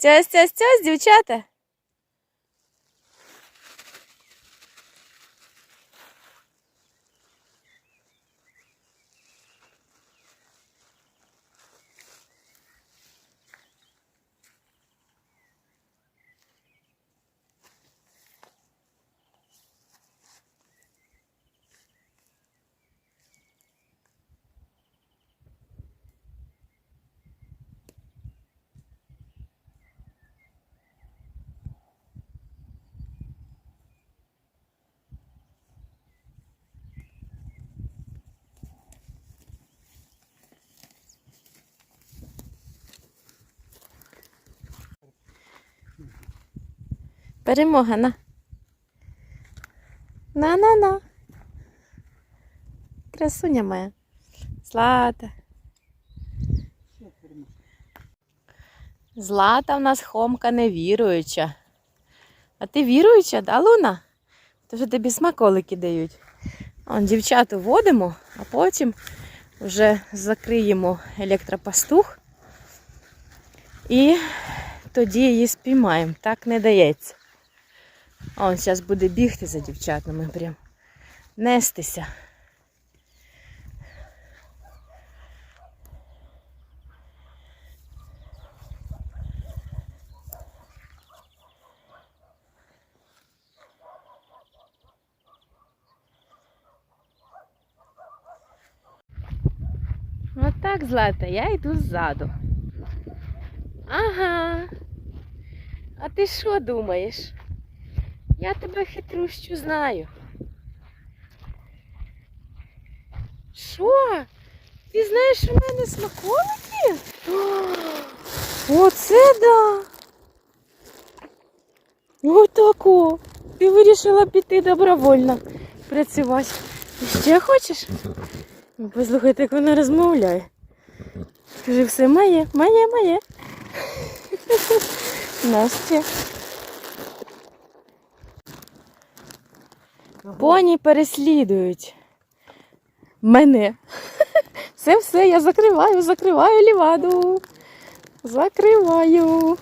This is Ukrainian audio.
Цьось, цьось, цьось, дівчата. Перемога на. На-на-на. Красуня моя. Злата. Злата в нас хомка невіруюча. А ти віруюча, да, Луна? То що тобі смаколики дають. Он дівчату водимо, а потім вже закриємо електропастух. І тоді її спіймаємо. Так не дається. А он зараз буде бігти за дівчатами, прям нестися. Отак, Злата, я йду ззаду. Ага. А ти що думаєш? Я тебе хитрущу знаю. Що? Ти знаєш, у мене смаколики? Оце да. Отако. Ти вирішила піти добровольно працювати. Ще хочеш? Ну, Послухайте, як вона розмовляє. Скажи, все моє, моє, моє. Настя. Поні переслідують мене. Все, все, я закриваю, закриваю ліваду. Закриваю.